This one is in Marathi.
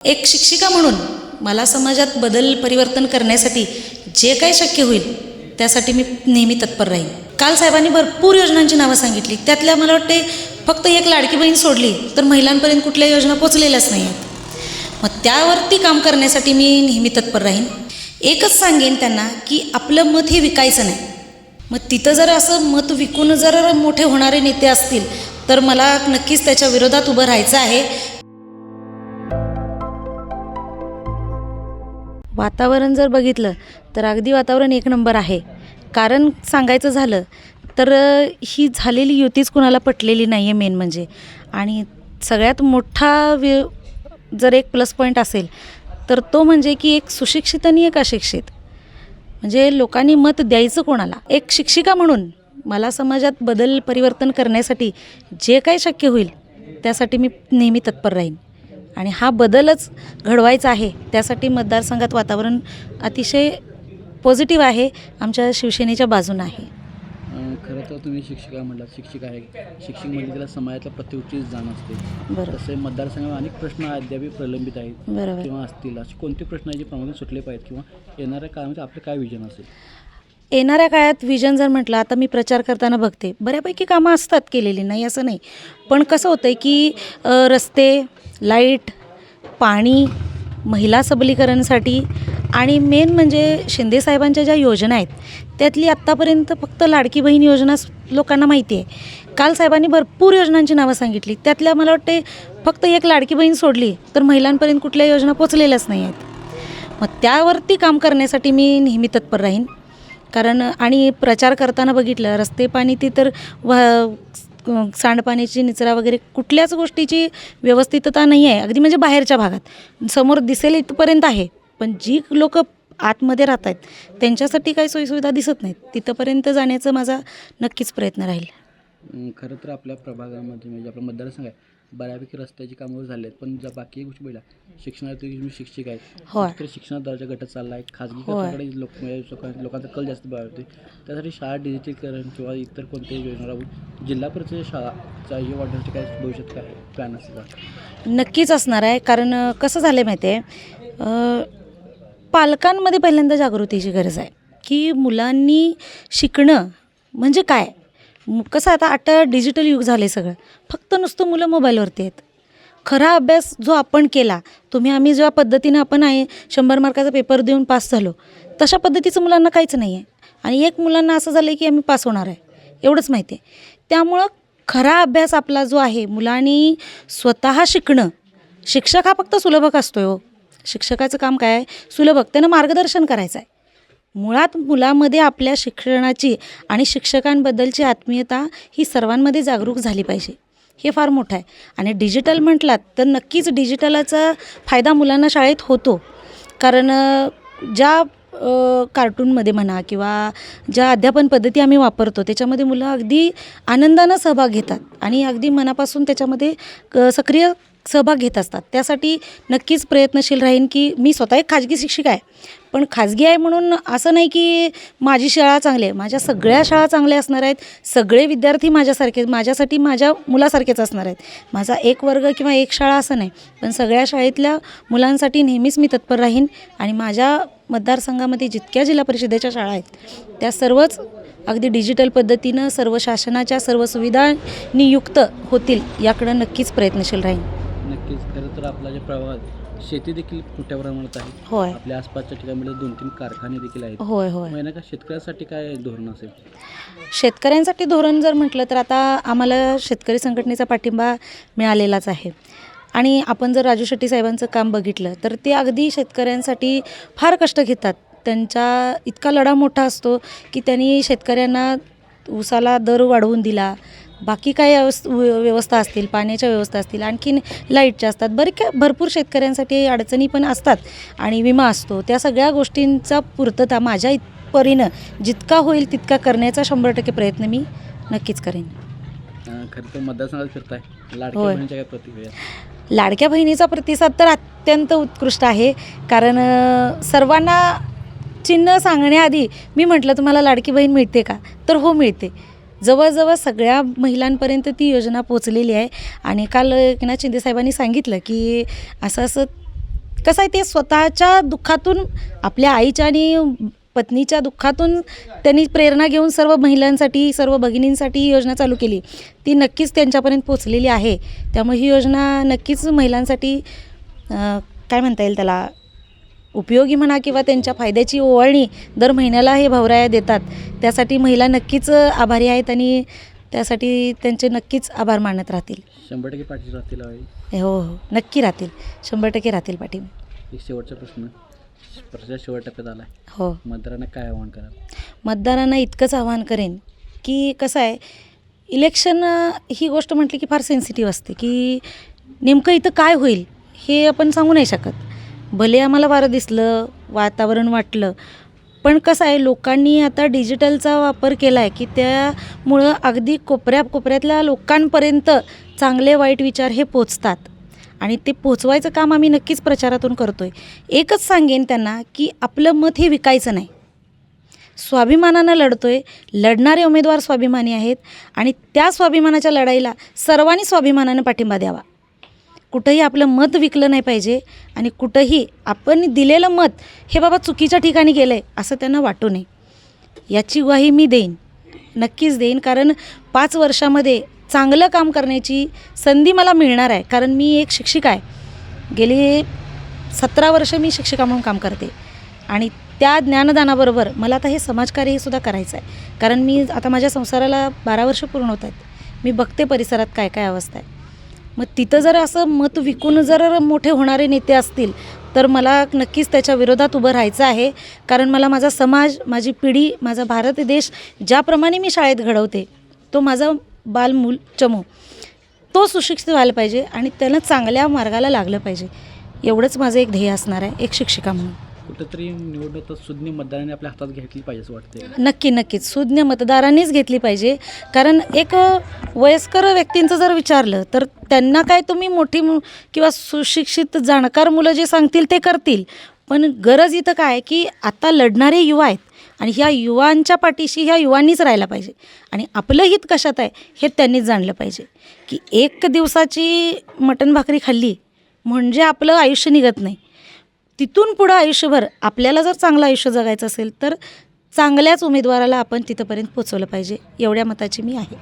एक शिक्षिका म्हणून मला समाजात बदल परिवर्तन करण्यासाठी जे काही शक्य होईल त्यासाठी मी नेहमी तत्पर राहीन. काल साहेबांनी भरपूर योजनांची नावं सांगितली. त्यातल्या मला वाटते फक्त एक लाडकी बहीण सोडली तर महिलांपर्यंत कुठल्या योजना पोचलेल्याच नाही आहेत मग त्यावरती काम करण्यासाठी मी नेहमी तत्पर राहीन. एकच सांगेन त्यांना की आपलं मत हे विकायचं नाही. मग तिथं जर असं मत विकून जर मोठे होणारे नेते असतील तर मला नक्कीच त्याच्या विरोधात उभं राहायचं आहे. वातावरण जर बघितलं तर अगदी वातावरण एक नंबर आहे. कारण सांगायचं झालं तर ही झालेली युतीच कुणाला पटलेली नाही आहे मेन म्हणजे. आणि सगळ्यात मोठा वि जर एक प्लस पॉईंट असेल तर तो म्हणजे की एक सुशिक्षित आणि एक अशिक्षित. म्हणजे लोकांनी मत द्यायचं कोणाला? एक शिक्षिका म्हणून मला समाजात बदल परिवर्तन करण्यासाठी जे काही शक्य होईल त्यासाठी मी नेहमी तत्पर राहीन. आणि हा बदलच घडवायचा आहे. त्यासाठी मतदारसंघात वातावरण अतिशय पॉझिटिव्ह आहे. आमच्या शिवसेनेच्या बाजूनं आहे. खरं तर तुम्ही शिक्षिका म्हटलात. शिक्षिका आहे. शिक्षक म्हणजे त्याला समाजातल्या प्रत्येकीची जाण असते. बरोबर. तसे मतदारसंघात अनेक प्रश्न अद्याप प्रलंबित आहेत बरोबर. किंवा असतील. असे कोणते प्रश्न जे प्रामुख्याने सुटले पाहिजेत किंवा येणाऱ्या काळामध्ये आपलं काय विजन असेल? येणाऱ्या काळात विजन जर म्हटलं आता मी प्रचार करताना बघते. बऱ्यापैकी कामं असतात केलेली नाही असं नाही. पण कसं होतं आहे की रस्ते लाइट पाणी महिला सबलीकरणसाठी आणि मेन म्हणजे शिंदेसाहेबांच्या ज्या योजना आहेत त्यातली आत्तापर्यंत फक्त लाडकी बहीण योजना लोकांना माहिती आहे. काल साहेबांनी भरपूर योजनांची नावं सांगितली. त्यातल्या मला वाटते फक्त एक लाडकी बहीण सोडली तर महिलांपर्यंत कुठल्या योजना पोचलेल्याच नाही आहेत. मग त्यावरती काम करण्यासाठी मी नेहमी तत्पर राहीन. कारण आणि प्रचार करताना बघितलं रस्ते पाणी ती तर वा सांडपाण्याची निचरा वगैरे कुठल्याच गोष्टीची व्यवस्थितता नाही आहे अगदी म्हणजे बाहेरच्या भागात. समोर दिसेल इथपर्यंत आहे. पण जी लोक आतमध्ये राहत आहेत त्यांच्यासाठी काही सोयीसुविधा दिसत नाहीत. तिथंपर्यंत जाण्याचा माझा नक्कीच प्रयत्न राहील. खरं तर आपल्या प्रभागामध्ये म्हणजे आपला मतदारसंघ आहे बऱ्यापैकी रस्त्याची कामं झाली आहेत पण ज्या बाकी गोष्टी पहिल्या शिक्षणात तुम्ही शिक्षक होय. तर शिक्षणात दर्जा घटत चालला आहे खाजगी लोक म्हणजे लोकां- लोकांचा कल जास्त बाळगते त्यासाठी शाळा डिजिटलीकरण किंवा इतर कोणत्याही योजना राबवून जिल्हा परिषद शाळाचा हे वाढवण्याचे काय भविष्यात काय प्लॅन असेल? नक्कीच असणार आहे कारण कसं झालं आहे माहिती आहे पालकांमध्ये पहिल्यांदा जागृतीची गरज आहे की मुलांनी शिकणं म्हणजे काय कसं आता आता डिजिटल युग झालं आहे सगळं. फक्त नुसतं मुलं मोबाईलवरती आहेत. खरा अभ्यास जो आपण केला तुम्ही आम्ही ज्या पद्धतीनं आपण आहे शंभर मार्काचा पेपर देऊन पास झालो तशा पद्धतीचं मुलांना काहीच नाही आहे आणि एक मुलांना असं झालं आहे की आम्ही पास होणार आहे. एवढंच माहिती आहे. त्यामुळं खरा अभ्यास आपला जो आहे मुलांनी स्वतः शिकणं शिक्षक हा फक्त सुलभक असतो हो. शिक्षकाचं काम काय आहे? सुलभक. त्यानं मार्गदर्शन करायचं आहे मुळात मुलामध्ये आपल्या शिक्षणाची आणि शिक्षकांबद्दलची आत्मीयता ही सर्वांमध्ये जागरूक झाली पाहिजे. हे फार मोठं आहे. आणि डिजिटल म्हटलात तर नक्कीच डिजिटलाचा फायदा मुलांना शाळेत होतो. कारण ज्या कार्टूनमध्ये म्हणा किंवा ज्या अध्यापन पद्धती आम्ही वापरतो त्याच्यामध्ये मुलं अगदी आनंदानं सहभाग घेतात आणि अगदी मनापासून त्याच्यामध्ये क- सक्रिय सहभाग घेत असतात. त्यासाठी नक्कीच प्रयत्नशील राहीन की मी स्वतः एक खाजगी शिक्षिका आहे. पण खाजगी आहे म्हणून असं नाही की माझी शाळा चांगली आहे. माझ्या सगळ्या शाळा चांगल्या असणार आहेत. सगळे विद्यार्थी माझ्यासारखे माझ्यासाठी माझ्या मुलासारखेच असणार आहेत. माझा एक वर्ग किंवा एक शाळा असं नाही. पण सगळ्या शाळेतल्या मुलांसाठी नेहमीच मी तत्पर राहीन आणि माझ्या मतदारसंघामध्ये जितक्या जिल्हा परिषदेच्या शाळा आहेत त्या सर्वच अगदी डिजिटल पद्धतीनं सर्व शासनाच्या सर्व सुविधांनी युक्त होतील याकडं नक्कीच प्रयत्नशील राहीन. नक्कीच. खरं तर आपला जे प्रभागात शेती देखील मोठ्या प्रमाणात आहे? होय. आपल्या आसपासच्या ठिकाणामध्ये दोन तीन कारखाने देखील आहेत. होय होय. महिना का शेतकऱ्यासाठी काय धोरण असेल? शेतकऱ्यांसाठी धोरण जर म्हटलं तर आता आम्हाला शेतकरी संघटनेचा पाठिंबा मिळालेलाच आहे. आणि आपण जर राजू शेट्टी साहेबांचं काम बघितलं तर ते अगदी शेतकऱ्यांसाठी फार कष्ट घेतात. त्यांचा इतका लढा मोठा असतो की त्यांनी शेतकऱ्यांना ऊसाला दर वाढवून दिला बाकी काय व्यवस् व्य- व्यवस्था असतील पाण्याच्या व्यवस्था असतील आणखीन लाईटच्या असतात बरे काय भरपूर शेतकऱ्यांसाठी अडचणी पण असतात. आणि विमा असतो त्या सगळ्या गोष्टींचा पूर्तता माझ्या परीनं जितका होईल तितका करण्याचा शंभर टक्के प्रयत्न मी नक्कीच करेन. अं, खरं तर मतदारसंघात फिरताय. लाडक्या होय. बहिणीच्या काय प्रतिक्रिया? लाडक्या बहिणीचा प्रतिसाद तर अत्यंत उत्कृष्ट आहे. कारण सर्वांना चिन्ह सांगण्याआधी मी म्हटलं तुम्हाला लाडकी बहीण मिळते का? तर हो मिळते. जवळजवळ सगळ्या महिलांपर्यंत ती योजना पोचलेली आहे. आणि काल एकनाथ शिंदेसाहेबांनी सांगितलं की असं असं कसं आहे ते स्वतःच्या दुःखातून आपल्या आईच्या आणि पत्नीच्या दुःखातून त्यांनी प्रेरणा घेऊन सर्व महिलांसाठी सर्व भगिनींसाठी ही योजना चालू केली. ती नक्कीच त्यांच्यापर्यंत पोचलेली आहे. त्यामुळे ही योजना नक्कीच महिलांसाठी काय म्हणता येईल त्याला? उपयोगी म्हणा किंवा त्यांच्या फायद्याची ओवाळणी दर महिन्याला हे भावराया देतात. त्यासाठी महिला नक्कीच आभारी आहेत आणि त्यासाठी त्यांचे नक्कीच आभार मानत राहतील. शंभर टक्के पाठीशी राहतील हो हो नक्की राहतील. शंभर टक्के राहतील पाठीमा एक शेवटचा प्रश्न. प्रचार शेवट टप्प्यात आला आहे हो. मतदारांना काय आव्हान कराल? मतदारांना इतकंच आवाहन करेन की कसं आहे इलेक्शन ही गोष्ट म्हटली की फार सेन्सिटिव्ह असते की नेमकं इथं काय होईल हे आपण सांगू नाही शकत. भले आम्हाला वारं दिसलं वातावरण वाटलं पण कसं आहे लोकांनी आता डिजिटलचा वापर केला आहे की त्यामुळं अगदी कोपऱ्या कोपऱ्यातल्या लोकांपर्यंत चांगले वाईट विचार हे पोचतात. आणि ते पोचवायचं काम आम्ही नक्कीच प्रचारातून करतो आहे एकच सांगेन त्यांना की आपलं मत हे विकायचं नाही. स्वाभिमानानं लढतो आहे लढणारे उमेदवार स्वाभिमानी आहेत आणि त्या स्वाभिमानाच्या लढाईला सर्वांनी स्वाभिमानानं पाठिंबा द्यावा. कुठंही आपलं मत विकलं नाही पाहिजे आणि कुठंही आपण दिलेलं मत हे बाबा चुकीच्या ठिकाणी गेलं आहे असं त्यांना वाटू नये. याची ग्वाही मी देईन. नक्कीच देईन कारण पाच वर्षामध्ये चांगलं काम करण्याची संधी मला मिळणार आहे. कारण मी एक शिक्षिका आहे. गेली सतरा वर्ष मी शिक्षिका म्हणून काम करते. आणि त्या ज्ञानदानाबरोबर मला आता हे समाजकार्य हे सुद्धा करायचं आहे. कारण मी आता माझ्या संसाराला बारा वर्ष पूर्ण होत आहेत. मी बघते परिसरात काय काय अवस्था आहे. मग तिथं जर असं मत विकून जर मोठे होणारे नेते असतील तर मला नक्कीच त्याच्या विरोधात उभं राहायचं आहे. कारण मला माझा समाज माझी पिढी माझा भारत देश ज्याप्रमाणे मी शाळेत घडवते तो माझा बालमूल चमू तो सुशिक्षित व्हायला पाहिजे आणि त्यानं चांगल्या मार्गाला लागलं पाहिजे. एवढंच माझं एक ध्येय असणार आहे एक शिक्षिका म्हणून. कुठंतरी निवडणूक सुज्ञ मतदारांनी आपल्या हातात घेतली पाहिजे असं वाटते नक्की नक्कीच सुज्ञ मतदारांनीच घेतली पाहिजे. कारण एक वयस्कर व्यक्तींचं जर विचारलं तर त्यांना काय तुम्ही मोठी मु किंवा सुशिक्षित जाणकार मुलं जे सांगतील ते करतील. पण गरज इथं काय की आता लढणारे युवा आहेत आणि ह्या युवांच्या पाठीशी ह्या युवांनीच राहायला पाहिजे. आणि आपलं हित कशात आहे हे त्यांनीच जाणलं पाहिजे. की एक दिवसाची मटण भाकरी खाल्ली म्हणजे आपलं आयुष्य निघत नाही. तिथून पुढं आयुष्यभर आपल्याला जर चांगलं आयुष्य जगायचं असेल तर चांगल्याच उमेदवाराला आपण तिथंपर्यंत पोचवलं पाहिजे एवढ्या मताची मी आहे.